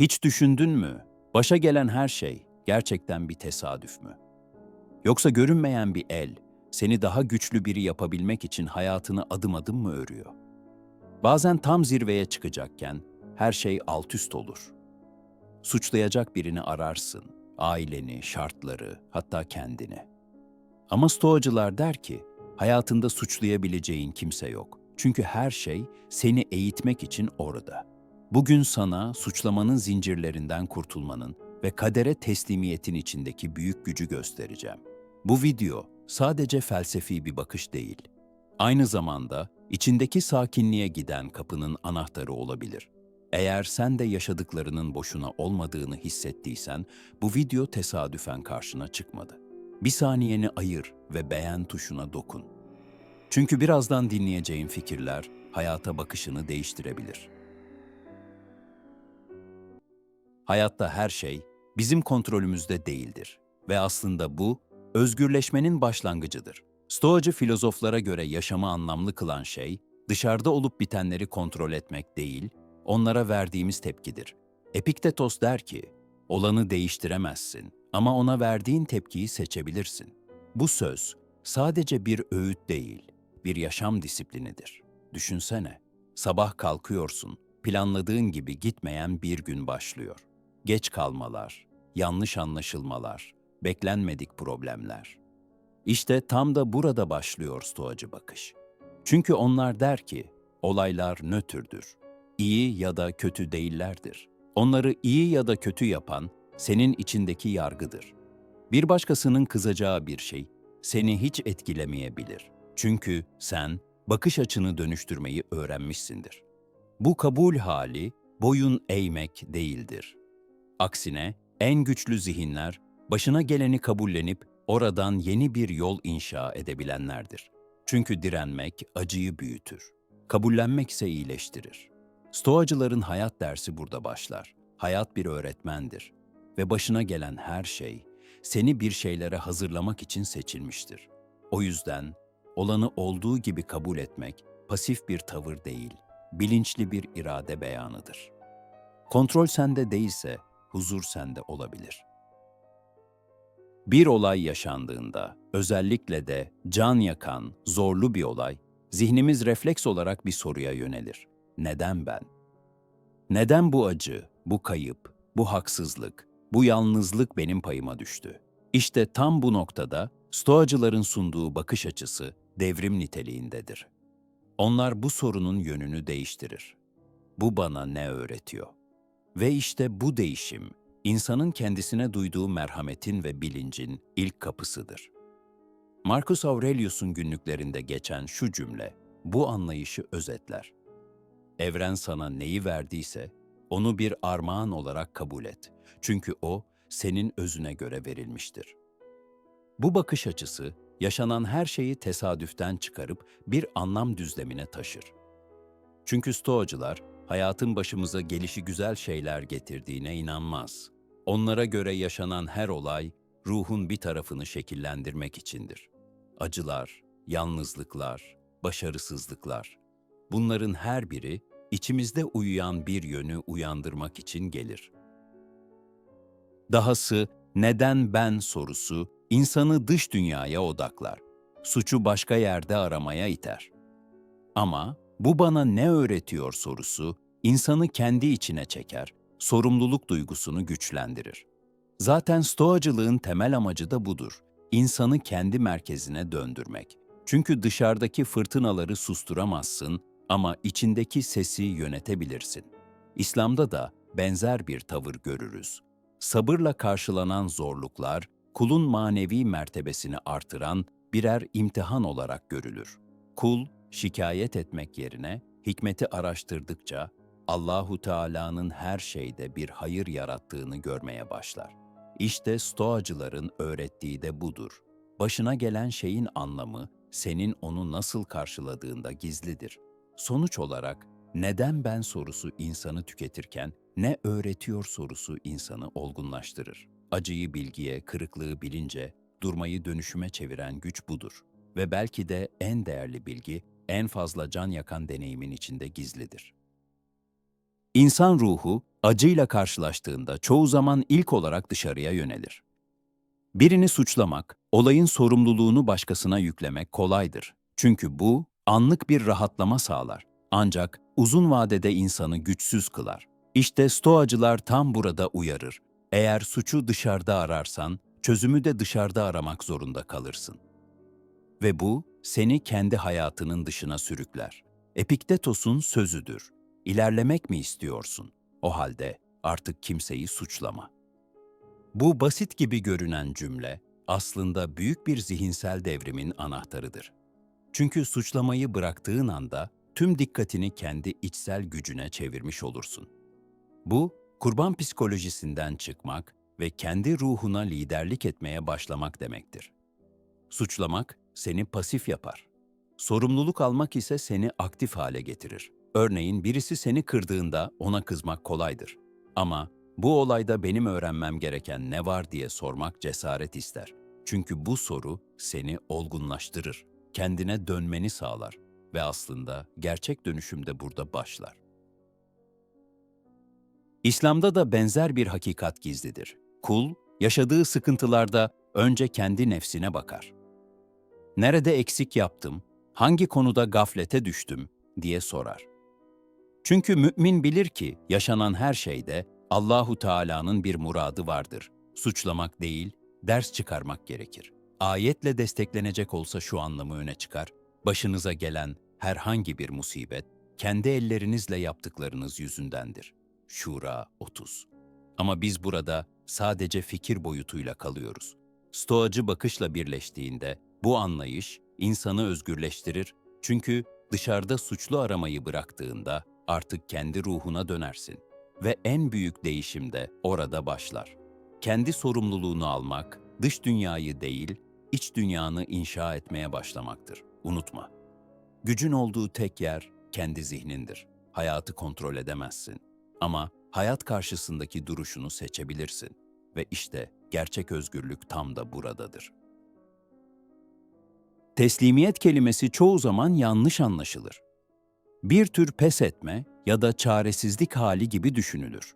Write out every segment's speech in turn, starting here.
Hiç düşündün mü? Başa gelen her şey gerçekten bir tesadüf mü? Yoksa görünmeyen bir el seni daha güçlü biri yapabilmek için hayatını adım adım mı örüyor? Bazen tam zirveye çıkacakken her şey alt üst olur. Suçlayacak birini ararsın, aileni, şartları, hatta kendini. Ama stoacılar der ki, hayatında suçlayabileceğin kimse yok. Çünkü her şey seni eğitmek için orada. Bugün sana suçlamanın zincirlerinden kurtulmanın ve kadere teslimiyetin içindeki büyük gücü göstereceğim. Bu video sadece felsefi bir bakış değil. Aynı zamanda içindeki sakinliğe giden kapının anahtarı olabilir. Eğer sen de yaşadıklarının boşuna olmadığını hissettiysen, bu video tesadüfen karşına çıkmadı. Bir saniyeni ayır ve beğen tuşuna dokun. Çünkü birazdan dinleyeceğin fikirler hayata bakışını değiştirebilir. Hayatta her şey bizim kontrolümüzde değildir ve aslında bu özgürleşmenin başlangıcıdır. Stoacı filozoflara göre yaşamı anlamlı kılan şey dışarıda olup bitenleri kontrol etmek değil, onlara verdiğimiz tepkidir. Epiktetos der ki, olanı değiştiremezsin ama ona verdiğin tepkiyi seçebilirsin. Bu söz sadece bir öğüt değil, bir yaşam disiplinidir. Düşünsene, sabah kalkıyorsun, planladığın gibi gitmeyen bir gün başlıyor. Geç kalmalar, yanlış anlaşılmalar, beklenmedik problemler. İşte tam da burada başlıyor stoacı bakış. Çünkü onlar der ki, olaylar nötrdür. İyi ya da kötü değillerdir. Onları iyi ya da kötü yapan senin içindeki yargıdır. Bir başkasının kızacağı bir şey seni hiç etkilemeyebilir. Çünkü sen bakış açını dönüştürmeyi öğrenmişsindir. Bu kabul hali boyun eğmek değildir. Aksine en güçlü zihinler başına geleni kabullenip oradan yeni bir yol inşa edebilenlerdir. Çünkü direnmek acıyı büyütür. Kabullenmek ise iyileştirir. Stoacıların hayat dersi burada başlar. Hayat bir öğretmendir ve başına gelen her şey seni bir şeylere hazırlamak için seçilmiştir. O yüzden olanı olduğu gibi kabul etmek pasif bir tavır değil, bilinçli bir irade beyanıdır. Kontrol sende değilse huzur sende olabilir. Bir olay yaşandığında, özellikle de can yakan, zorlu bir olay, zihnimiz refleks olarak bir soruya yönelir. Neden ben? Neden bu acı, bu kayıp, bu haksızlık, bu yalnızlık benim payıma düştü? İşte tam bu noktada Stoacıların sunduğu bakış açısı devrim niteliğindedir. Onlar bu sorunun yönünü değiştirir. Bu bana ne öğretiyor? Ve işte bu değişim, insanın kendisine duyduğu merhametin ve bilincin ilk kapısıdır. Marcus Aurelius'un günlüklerinde geçen şu cümle, bu anlayışı özetler. Evren sana neyi verdiyse, onu bir armağan olarak kabul et. Çünkü o, senin özüne göre verilmiştir. Bu bakış açısı, yaşanan her şeyi tesadüften çıkarıp bir anlam düzlemine taşır. Çünkü Stoacılar, hayatın başımıza gelişi güzel şeyler getirdiğine inanmaz. Onlara göre yaşanan her olay, ruhun bir tarafını şekillendirmek içindir. Acılar, yalnızlıklar, başarısızlıklar. Bunların her biri, içimizde uyuyan bir yönü uyandırmak için gelir. Dahası, neden ben sorusu, insanı dış dünyaya odaklar. Suçu başka yerde aramaya iter. Ama bu bana ne öğretiyor sorusu insanı kendi içine çeker, sorumluluk duygusunu güçlendirir. Zaten stoacılığın temel amacı da budur. İnsanı kendi merkezine döndürmek. Çünkü dışarıdaki fırtınaları susturamazsın ama içindeki sesi yönetebilirsin. İslam'da da benzer bir tavır görürüz. Sabırla karşılanan zorluklar kulun manevi mertebesini artıran birer imtihan olarak görülür. Kul, şikayet etmek yerine hikmeti araştırdıkça Allahu Teala'nın her şeyde bir hayır yarattığını görmeye başlar. İşte stoacıların öğrettiği de budur. Başına gelen şeyin anlamı senin onu nasıl karşıladığında gizlidir. Sonuç olarak neden ben sorusu insanı tüketirken ne öğretiyor sorusu insanı olgunlaştırır. Acıyı bilgiye, kırıklığı bilince, durmayı dönüşüme çeviren güç budur. Ve belki de en değerli bilgi, en fazla can yakan deneyimin içinde gizlidir. İnsan ruhu acıyla karşılaştığında çoğu zaman ilk olarak dışarıya yönelir. Birini suçlamak, olayın sorumluluğunu başkasına yüklemek kolaydır. Çünkü bu anlık bir rahatlama sağlar. Ancak uzun vadede insanı güçsüz kılar. İşte stoacılar tam burada uyarır. Eğer suçu dışarıda ararsan, çözümü de dışarıda aramak zorunda kalırsın. Ve bu seni kendi hayatının dışına sürükler. Epiktetos'un sözüdür. İlerlemek mi istiyorsun? O halde artık kimseyi suçlama. Bu basit gibi görünen cümle aslında büyük bir zihinsel devrimin anahtarıdır. Çünkü suçlamayı bıraktığın anda tüm dikkatini kendi içsel gücüne çevirmiş olursun. Bu, kurban psikolojisinden çıkmak ve kendi ruhuna liderlik etmeye başlamak demektir. Suçlamak seni pasif yapar. Sorumluluk almak ise seni aktif hale getirir. Örneğin birisi seni kırdığında ona kızmak kolaydır. Ama bu olayda benim öğrenmem gereken ne var diye sormak cesaret ister. Çünkü bu soru seni olgunlaştırır, kendine dönmeni sağlar ve aslında gerçek dönüşüm de burada başlar. İslam'da da benzer bir hakikat gizlidir. Kul, yaşadığı sıkıntılarda önce kendi nefsine bakar. Nerede eksik yaptım, hangi konuda gaflete düştüm diye sorar. Çünkü mümin bilir ki yaşanan her şeyde Allahu Teala'nın bir muradı vardır. Suçlamak değil, ders çıkarmak gerekir. Ayetle desteklenecek olsa şu anlamı öne çıkar. Başınıza gelen herhangi bir musibet kendi ellerinizle yaptıklarınız yüzündendir. Şura 30. Ama biz burada sadece fikir boyutuyla kalıyoruz. Stoacı bakışla birleştiğinde bu anlayış insanı özgürleştirir çünkü dışarıda suçlu aramayı bıraktığında artık kendi ruhuna dönersin ve en büyük değişim de orada başlar. Kendi sorumluluğunu almak, dış dünyayı değil, iç dünyanı inşa etmeye başlamaktır. Unutma. Gücün olduğu tek yer kendi zihnindir. Hayatı kontrol edemezsin. Ama hayat karşısındaki duruşunu seçebilirsin. Ve işte gerçek özgürlük tam da buradadır. Teslimiyet kelimesi çoğu zaman yanlış anlaşılır. Bir tür pes etme ya da çaresizlik hali gibi düşünülür.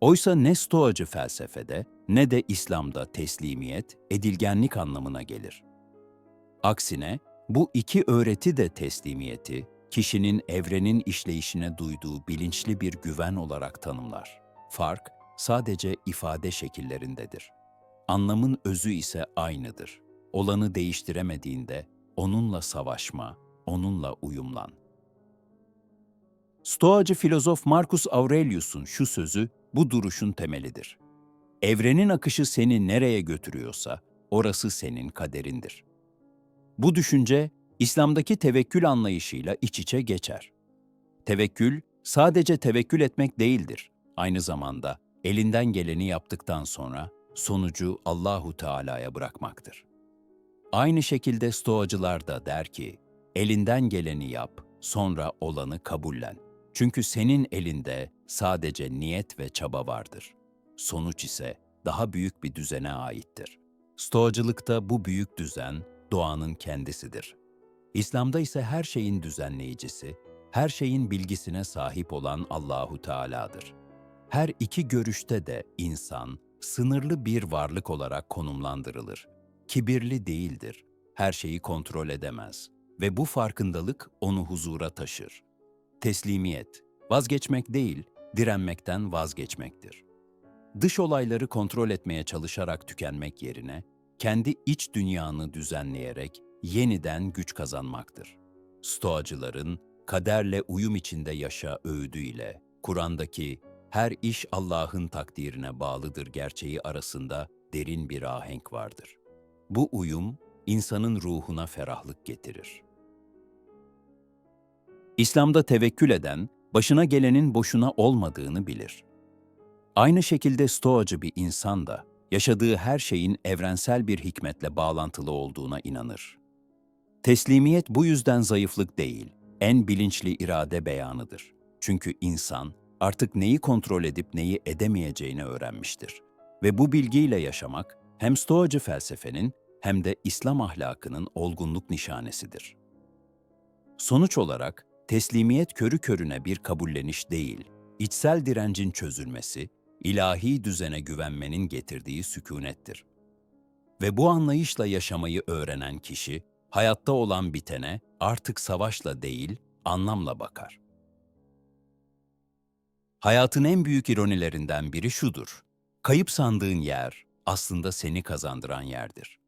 Oysa ne stoacı felsefede ne de İslam'da teslimiyet, edilgenlik anlamına gelir. Aksine bu iki öğreti de teslimiyeti, kişinin evrenin işleyişine duyduğu bilinçli bir güven olarak tanımlar. Fark sadece ifade şekillerindedir. Anlamın özü ise aynıdır. Olanı değiştiremediğinde onunla savaşma, onunla uyumlan. Stoacı filozof Marcus Aurelius'un şu sözü bu duruşun temelidir. Evrenin akışı seni nereye götürüyorsa orası senin kaderindir. Bu düşünce İslam'daki tevekkül anlayışıyla iç içe geçer. Tevekkül sadece tevekkül etmek değildir. Aynı zamanda elinden geleni yaptıktan sonra sonucu Allahu Teala'ya bırakmaktır. Aynı şekilde Stoacılar da der ki, elinden geleni yap, sonra olanı kabullen. Çünkü senin elinde sadece niyet ve çaba vardır. Sonuç ise daha büyük bir düzene aittir. Stoacılıkta bu büyük düzen doğanın kendisidir. İslam'da ise her şeyin düzenleyicisi, her şeyin bilgisine sahip olan Allahu Teala'dır. Her iki görüşte de insan sınırlı bir varlık olarak konumlandırılır. Kibirli değildir. Her şeyi kontrol edemez ve bu farkındalık onu huzura taşır. Teslimiyet, vazgeçmek değil, direnmekten vazgeçmektir. Dış olayları kontrol etmeye çalışarak tükenmek yerine, kendi iç dünyanı düzenleyerek yeniden güç kazanmaktır. Stoacıların kaderle uyum içinde yaşa öğüdüyle Kur'an'daki her iş Allah'ın takdirine bağlıdır gerçeği arasında derin bir ahenk vardır. Bu uyum insanın ruhuna ferahlık getirir. İslam'da tevekkül eden, başına gelenin boşuna olmadığını bilir. Aynı şekilde stoacı bir insan da yaşadığı her şeyin evrensel bir hikmetle bağlantılı olduğuna inanır. Teslimiyet bu yüzden zayıflık değil, en bilinçli irade beyanıdır. Çünkü insan artık neyi kontrol edip neyi edemeyeceğini öğrenmiştir. Ve bu bilgiyle yaşamak hem stoacı felsefenin hem de İslam ahlakının olgunluk nişanesidir. Sonuç olarak teslimiyet körü körüne bir kabulleniş değil, içsel direncin çözülmesi, ilahi düzene güvenmenin getirdiği sükunettir. Ve bu anlayışla yaşamayı öğrenen kişi, hayatta olan bitene artık savaşla değil, anlamla bakar. Hayatın en büyük ironilerinden biri şudur. Kayıp sandığın yer aslında seni kazandıran yerdir.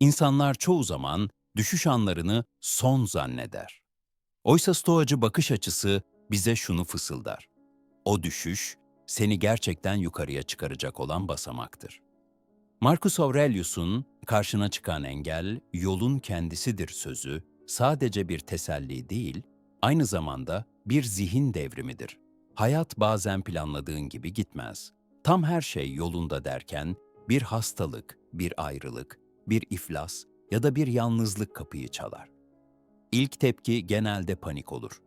İnsanlar çoğu zaman düşüş anlarını son zanneder. Oysa stoacı bakış açısı bize şunu fısıldar. O düşüş, seni gerçekten yukarıya çıkaracak olan basamaktır. Marcus Aurelius'un karşına çıkan engel, yolun kendisidir sözü, sadece bir teselli değil, aynı zamanda bir zihin devrimidir. Hayat bazen planladığın gibi gitmez. Tam her şey yolunda derken, bir hastalık, bir ayrılık, bir iflas ya da bir yalnızlık kapıyı çalar. İlk tepki genelde panik olur.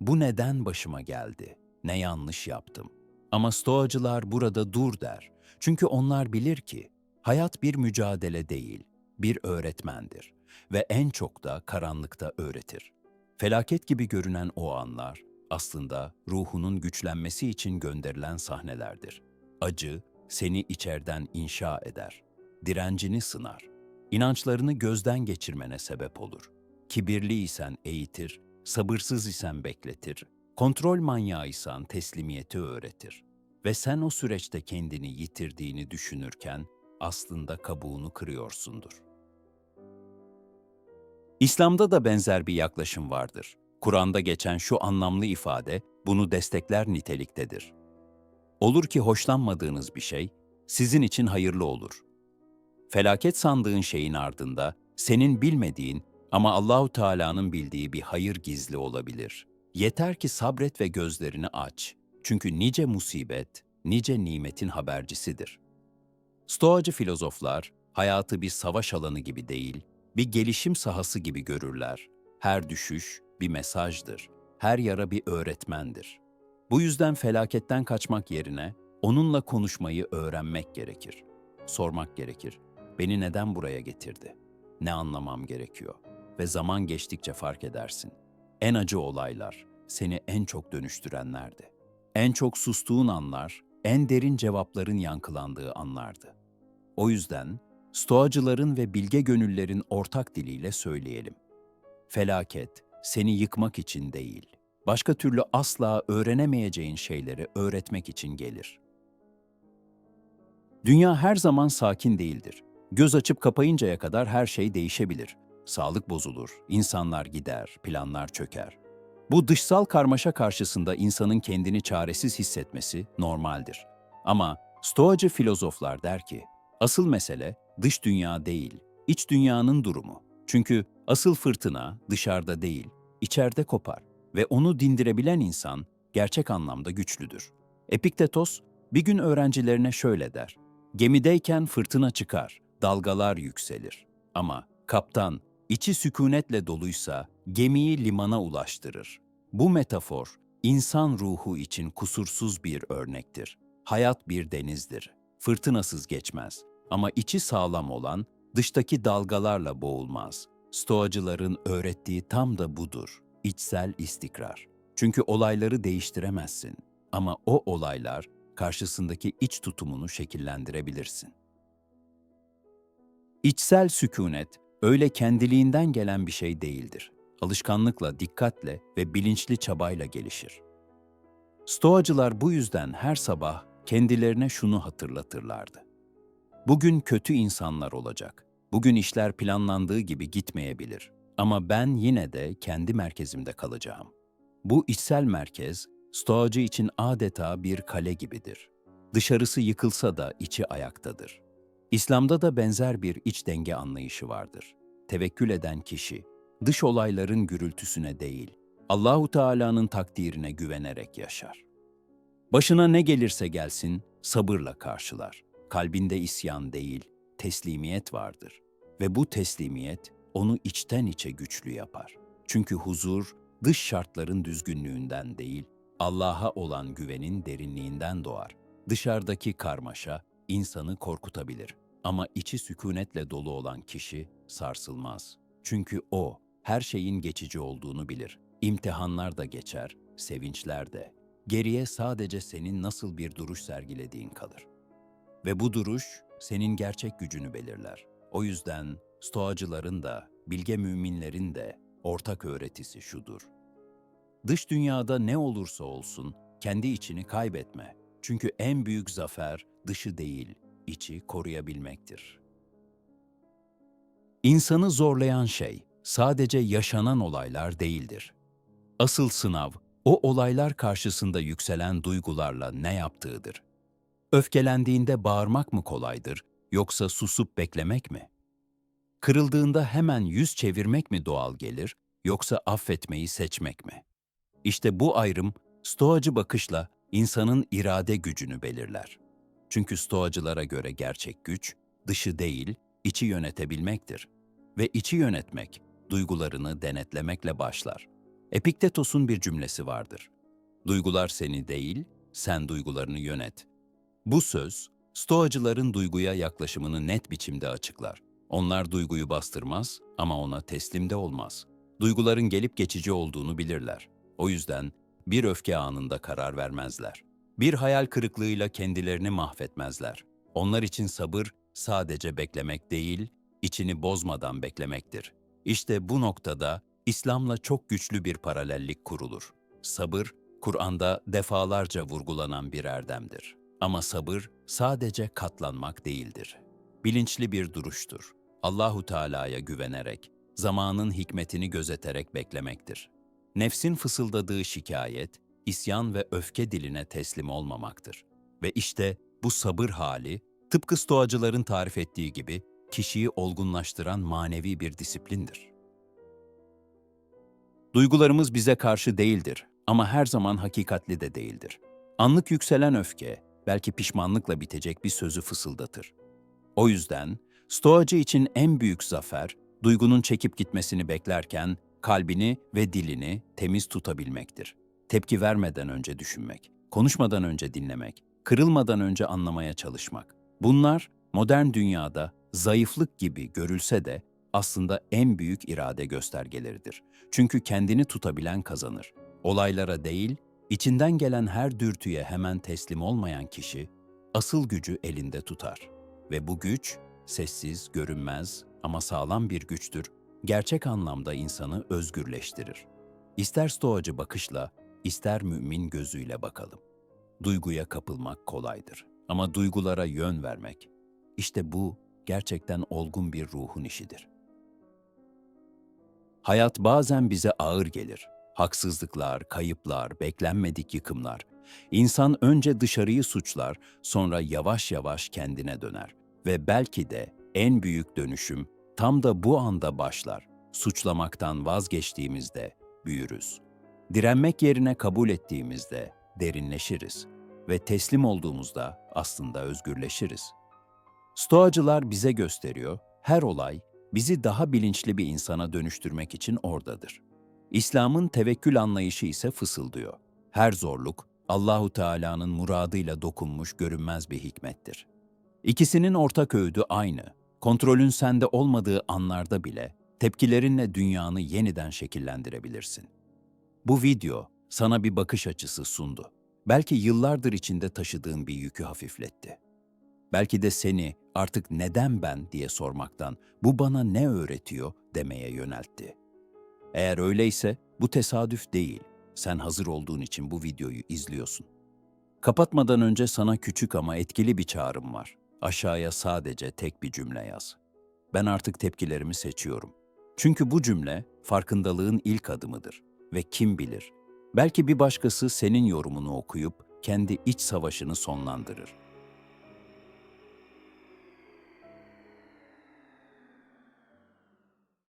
Bu neden başıma geldi? Ne yanlış yaptım? Ama stoacılar burada dur der. Çünkü onlar bilir ki hayat bir mücadele değil, bir öğretmendir ve en çok da karanlıkta öğretir. Felaket gibi görünen o anlar aslında ruhunun güçlenmesi için gönderilen sahnelerdir. Acı seni içerden inşa eder, direncini sınar, inançlarını gözden geçirmene sebep olur. Kibirli isen eğitir, sabırsız isen bekletir, kontrol manyağıysan teslimiyeti öğretir. Ve sen o süreçte kendini yitirdiğini düşünürken aslında kabuğunu kırıyorsundur. İslam'da da benzer bir yaklaşım vardır. Kur'an'da geçen şu anlamlı ifade bunu destekler niteliktedir. Olur ki hoşlanmadığınız bir şey sizin için hayırlı olur. Felaket sandığın şeyin ardında senin bilmediğin ama Allahu Teala'nın bildiği bir hayır gizli olabilir. Yeter ki sabret ve gözlerini aç. Çünkü nice musibet, nice nimetin habercisidir. Stoacı filozoflar hayatı bir savaş alanı gibi değil, bir gelişim sahası gibi görürler. Her düşüş bir mesajdır, her yara bir öğretmendir. Bu yüzden felaketten kaçmak yerine onunla konuşmayı öğrenmek gerekir. Sormak gerekir. Beni neden buraya getirdi? Ne anlamam gerekiyor? Ve zaman geçtikçe fark edersin. En acı olaylar seni en çok dönüştürenlerdi. En çok sustuğun anlar, en derin cevapların yankılandığı anlardı. O yüzden stoacıların ve bilge gönüllerin ortak diliyle söyleyelim. Felaket seni yıkmak için değil, başka türlü asla öğrenemeyeceğin şeyleri öğretmek için gelir. Dünya her zaman sakin değildir. Göz açıp kapayıncaya kadar her şey değişebilir. Sağlık bozulur, insanlar gider, planlar çöker. Bu dışsal karmaşa karşısında insanın kendini çaresiz hissetmesi normaldir. Ama stoacı filozoflar der ki, asıl mesele dış dünya değil, iç dünyanın durumu. Çünkü asıl fırtına dışarıda değil, içeride kopar ve onu dindirebilen insan gerçek anlamda güçlüdür. Epiktetos bir gün öğrencilerine şöyle der. Gemideyken fırtına çıkar, dalgalar yükselir. Ama kaptan içi sükunetle doluysa gemiyi limana ulaştırır. Bu metafor insan ruhu için kusursuz bir örnektir. Hayat bir denizdir. Fırtınasız geçmez ama içi sağlam olan dıştaki dalgalarla boğulmaz. Stoacıların öğrettiği tam da budur. İçsel istikrar. Çünkü olayları değiştiremezsin ama o olaylar karşısındaki iç tutumunu şekillendirebilirsin. İçsel sükunet öyle kendiliğinden gelen bir şey değildir. Alışkanlıkla, dikkatle ve bilinçli çabayla gelişir. Stoacılar bu yüzden her sabah kendilerine şunu hatırlatırlardı. Bugün kötü insanlar olacak. Bugün işler planlandığı gibi gitmeyebilir. Ama ben yine de kendi merkezimde kalacağım. Bu içsel merkez, Stoacı için adeta bir kale gibidir. Dışarısı yıkılsa da içi ayaktadır. İslam'da da benzer bir iç denge anlayışı vardır. Tevekkül eden kişi, dış olayların gürültüsüne değil, Allahu Teala'nın takdirine güvenerek yaşar. Başına ne gelirse gelsin sabırla karşılar. Kalbinde isyan değil, teslimiyet vardır ve bu teslimiyet onu içten içe güçlü yapar. Çünkü huzur dış şartların düzgünlüğünden değil, Allah'a olan güvenin derinliğinden doğar. Dışarıdaki karmaşa insanı korkutabilir ama içi sükunetle dolu olan kişi sarsılmaz. Çünkü o her şeyin geçici olduğunu bilir. İmtihanlar da geçer, sevinçler de. geriye sadece senin nasıl bir duruş sergilediğin kalır. Ve bu duruş senin gerçek gücünü belirler. O yüzden stoacıların da, bilge müminlerin de ortak öğretisi şudur. Dış dünyada ne olursa olsun kendi içini kaybetme. Çünkü en büyük zafer dışı değil, içi koruyabilmektir. İnsanı zorlayan şey sadece yaşanan olaylar değildir. Asıl sınav o olaylar karşısında yükselen duygularla ne yaptığıdır. Öfkelendiğinde bağırmak mı kolaydır yoksa susup beklemek mi? Kırıldığında hemen yüz çevirmek mi doğal gelir yoksa affetmeyi seçmek mi? İşte bu ayrım stoacı bakışla insanın irade gücünü belirler. Çünkü stoacılara göre gerçek güç dışı değil, içi yönetebilmektir. Ve içi yönetmek duygularını denetlemekle başlar. Epiktetos'un bir cümlesi vardır. Duygular seni değil, sen duygularını yönet. Bu söz, Stoacıların duyguya yaklaşımını net biçimde açıklar. Onlar duyguyu bastırmaz ama ona teslim de olmaz. Duyguların gelip geçici olduğunu bilirler. O yüzden bir öfke anında karar vermezler. Bir hayal kırıklığıyla kendilerini mahvetmezler. Onlar için sabır sadece beklemek değil, içini bozmadan beklemektir. İşte bu noktada İslam'la çok güçlü bir paralellik kurulur. Sabır, Kur'an'da defalarca vurgulanan bir erdemdir. Ama sabır sadece katlanmak değildir. Bilinçli bir duruştur. Allahu Teala'ya güvenerek, zamanın hikmetini gözeterek beklemektir. Nefsin fısıldadığı şikayet, isyan ve öfke diline teslim olmamaktır. Ve işte bu sabır hali, tıpkı stoacıların tarif ettiği gibi kişiyi olgunlaştıran manevi bir disiplindir. Duygularımız bize karşı değildir ama her zaman hakikatli de değildir. Anlık yükselen öfke, belki pişmanlıkla bitecek bir sözü fısıldatır. O yüzden Stoacı için en büyük zafer, duygunun çekip gitmesini beklerken kalbini ve dilini temiz tutabilmektir. Tepki vermeden önce düşünmek, konuşmadan önce dinlemek, kırılmadan önce anlamaya çalışmak. Bunlar modern dünyada zayıflık gibi görülse de aslında en büyük irade göstergeleridir. Çünkü kendini tutabilen kazanır. Olaylara değil, içinden gelen her dürtüye hemen teslim olmayan kişi asıl gücü elinde tutar. Ve bu güç sessiz, görünmez ama sağlam bir güçtür. Gerçek anlamda insanı özgürleştirir. İster stoacı bakışla, ister mümin gözüyle bakalım. Duyguya kapılmak kolaydır ama duygulara yön vermek, işte bu gerçekten olgun bir ruhun işidir. Hayat bazen bize ağır gelir. Haksızlıklar, kayıplar, beklenmedik yıkımlar. İnsan önce dışarıyı suçlar, sonra yavaş yavaş kendine döner. Ve belki de en büyük dönüşüm tam da bu anda başlar. Suçlamaktan vazgeçtiğimizde büyürüz. Direnmek yerine kabul ettiğimizde derinleşiriz ve teslim olduğumuzda aslında özgürleşiriz. Stoacılar bize gösteriyor, her olay bizi daha bilinçli bir insana dönüştürmek için oradadır. İslam'ın tevekkül anlayışı ise fısıldıyor. Her zorluk Allahu Teala'nın muradıyla dokunmuş görünmez bir hikmettir. İkisinin ortak öğüdü aynı. Kontrolün sende olmadığı anlarda bile tepkilerinle dünyanı yeniden şekillendirebilirsin. Bu video sana bir bakış açısı sundu. Belki yıllardır içinde taşıdığın bir yükü hafifletti. Belki de seni artık neden ben diye sormaktan bu bana ne öğretiyor demeye yöneltti. Eğer öyleyse bu tesadüf değil. Sen hazır olduğun için bu videoyu izliyorsun. Kapatmadan önce sana küçük ama etkili bir çağrım var. Aşağıya sadece tek bir cümle yaz. Ben artık tepkilerimi seçiyorum. Çünkü bu cümle farkındalığın ilk adımıdır ve kim bilir belki bir başkası senin yorumunu okuyup kendi iç savaşını sonlandırır.